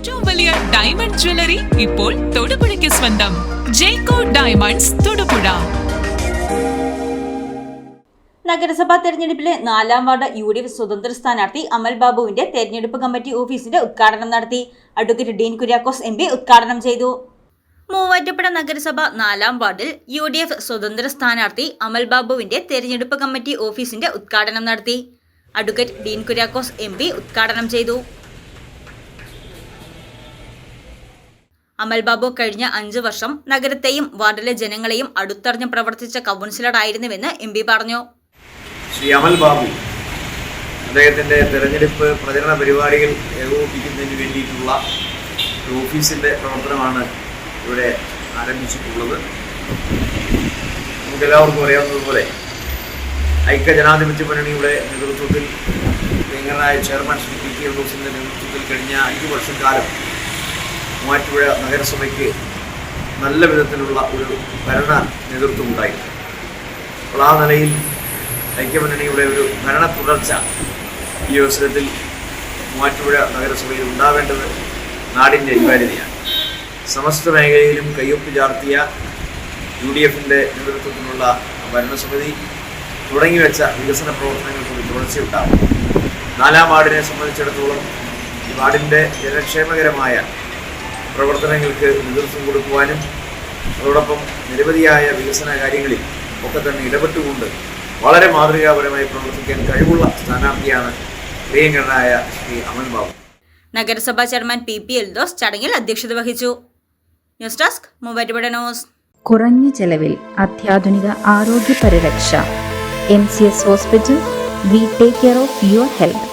ഏറ്റവും വലിയ diamond jewellery ഇപ്പോൾ തൊടുപുഴയ്ക്ക് സ്വന്തം. ജേക്കോ ഡയമണ്ട്സ് തൊടുപുഴ. നഗരസഭാ തെരഞ്ഞെടുപ്പിലെ നാലാം വാർഡ് യു ഡി എഫ് സ്വതന്ത്ര സ്ഥാനാർത്ഥി അമൽ ബാബുവിന്റെ തെരഞ്ഞെടുപ്പ് കമ്മിറ്റി ഓഫീസിന്റെ ഉദ്ഘാടനം നടത്തി. Advocate Dean Kuriakose M P ഉദ്ഘാടനം ചെയ്തു. മൂവാറ്റുപുഴ നഗരസഭ നാലാം വാർഡിൽ യു ഡി എഫ് സ്വതന്ത്ര സ്ഥാനാർത്ഥി അമൽ ബാബുവിന്റെ തെരഞ്ഞെടുപ്പ് കമ്മിറ്റി ഓഫീസിന്റെ ഉദ്ഘാടനം നടത്തി. Advocate Dean Kuriakose M P ഉദ്ഘാടനം ചെയ്തു. അമൽ ബാബു കഴിഞ്ഞ അഞ്ചു വർഷം നഗരത്തെയും വാർഡിലെ ജനങ്ങളെയും അടുത്തറിഞ്ഞ് പ്രവർത്തിച്ച കൗൺസിലറായിരുന്നുവെന്ന് എം പി പറഞ്ഞു. ശ്രീ അമൽ ബാബു അദ്ദേഹത്തിന്റെ തെരഞ്ഞെടുപ്പ് പ്രചരണ പരിപാടികൾ ഏകോപിപ്പിക്കുന്നതിന് വേണ്ടിയിട്ടുള്ള ഒരു ഓഫീസിന്റെ പ്രവർത്തനമാണ് ഇവിടെ ആരംഭിച്ചിട്ടുള്ളത്. നമുക്കെല്ലാവർക്കും അറിയാവുന്നതുപോലെ ഐക്യജനാധിപത്യ മുന്നണിയുടെ നേതൃത്വത്തിൽ പ്രിയങ്കരനായ ചെയർമാൻ ശ്രീ പി കെ ഹോസിന്റെ നേതൃത്വത്തിൽ കഴിഞ്ഞ അഞ്ച് വർഷക്കാലം മൂവാറ്റുപുഴ നഗരസഭയ്ക്ക് നല്ല വിധത്തിലുള്ള ഒരു ഭരണ നേതൃത്വം ഉണ്ടായിരുന്നു. അപ്പോൾ ആ നിലയിൽ ഐക്യമുന്നണിയുടെ ഒരു ഭരണ തുടർച്ച ഈ അവസരത്തിൽ മാറ്റുപുഴ നഗരസഭയിൽ ഉണ്ടാവേണ്ടത് നാടിന്റെ അനിവാര്യതയാണ്. സമസ്ത മേഖലയിലും കയ്യൊപ്പ് ചാർത്തിയ യു ഡി എഫിന്റെ നേതൃത്വത്തിലുള്ള ഭരണസമിതി തുടങ്ങിവെച്ച വികസന പ്രവർത്തനങ്ങൾക്ക് ഒരു തുടർച്ചയുണ്ടാകും. നാലാം വാർഡിനെ സംബന്ധിച്ചിടത്തോളം ഈ വാർഡിന്റെ ജനക്ഷേമകരമായ പ്രവർത്തനങ്ങൾക്ക് നേതൃത്വം കൊടുക്കുവാനും അതോടൊപ്പം നിരവധിയായ വികസന കാര്യങ്ങളിൽ ഒക്കെ തന്നെ ഇടപെട്ടുകൊണ്ട് വളരെ മാതൃകാപരമായി പ്രവർത്തിക്കാൻ കഴിവുള്ള സ്ഥാനാർത്ഥിയാണ് പ്രിയങ്കരനായ ശ്രീ അമൽ ബാബു. നഗരസഭാ ചെയർമാൻ പി പി എൽദോസ് ചടങ്ങിൽ അധ്യക്ഷത വഹിച്ചു. News desk Muvattupuzha news. കുറഞ്ഞ ചെലവിൽ അത്യാധുനിക ആരോഗ്യ പരിരക്ഷ M C S hospital we take care of your health.